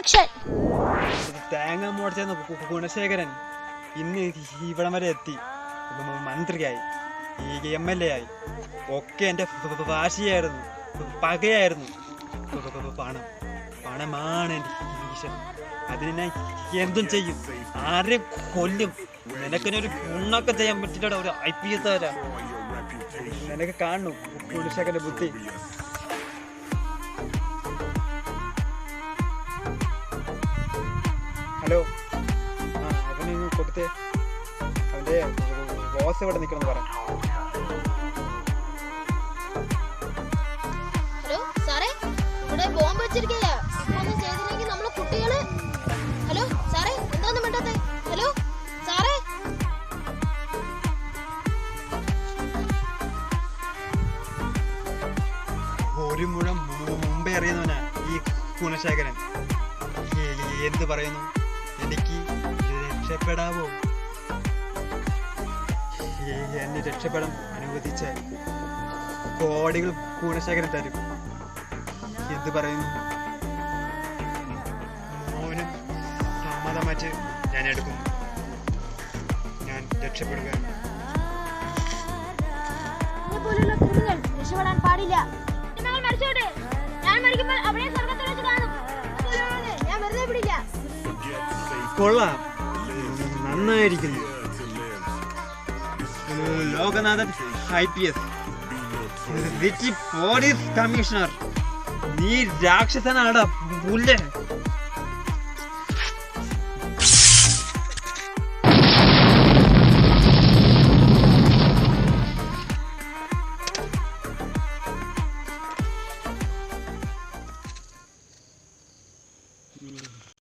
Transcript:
Action തേങ്ങ മോടിച്ചെന്ന് ഗുണശേഖരൻ ഇന്ന് ഇവിടം വരെ എത്തി. മന്ത്രിയായി. ഈ എം എൽ എ ആയി. ഒക്കെ എന്റെ വാശിയായിരുന്നു. പകയായിരുന്നു. പണം. പണമാണ് എന്റെ ഈശ്വരൻ അതിന് ഞാൻ എന്തും ചെയ്യും. ആരെയും കൊല്ലും. നിനക്കിനൊരു ഗുണൊക്കെ ചെയ്യാൻ പറ്റില്ല ഒരു ഐ പി എസ് നിനക്ക് കാണുന്നു ഗുണശേഖരന്റെ ബുദ്ധി. ഹലോ. ആ അവന് കൊടുത്തേ അവന്റെ ബോസ് ഇവിടെ നിൽക്കണം പറ ഹലോ സാറേ ഇവിടെ ബോംബ് വെച്ചിരിക്കയാ ഒന്നും ചെയ്തില്ലെങ്കിൽ നമ്മളെ കുട്ടികൾ ഹലോ സാറേ എന്താന്ന് ഹലോ സാറേ. ഒരു മുഴം മുമ്പേ അറിയുന്നവനാ ഈ എ- എന്ത് പറയുന്നു? എനിക്ക് രക്ഷപ്പെടാവോ? എ- എന്നെ രക്ഷപ്പെടാൻ അനുവദിച്ച കോടികൾ ഗുണശേഖരൻ തരും. എന്ത് പറയുന്നു മോനും ഞാൻ എടുക്കുന്നു. ഞാൻ രക്ഷപ്പെടുക. രക്ഷപ്പെടാൻ പാടില്ല. മരിച്ചോട്ടെ. കൊള്ളാം. നന്നായിരിക്കുന്നു. Lokanathan I P S. City police commissioner. നീ രാക്ഷസനാടാ പുല്ലേ.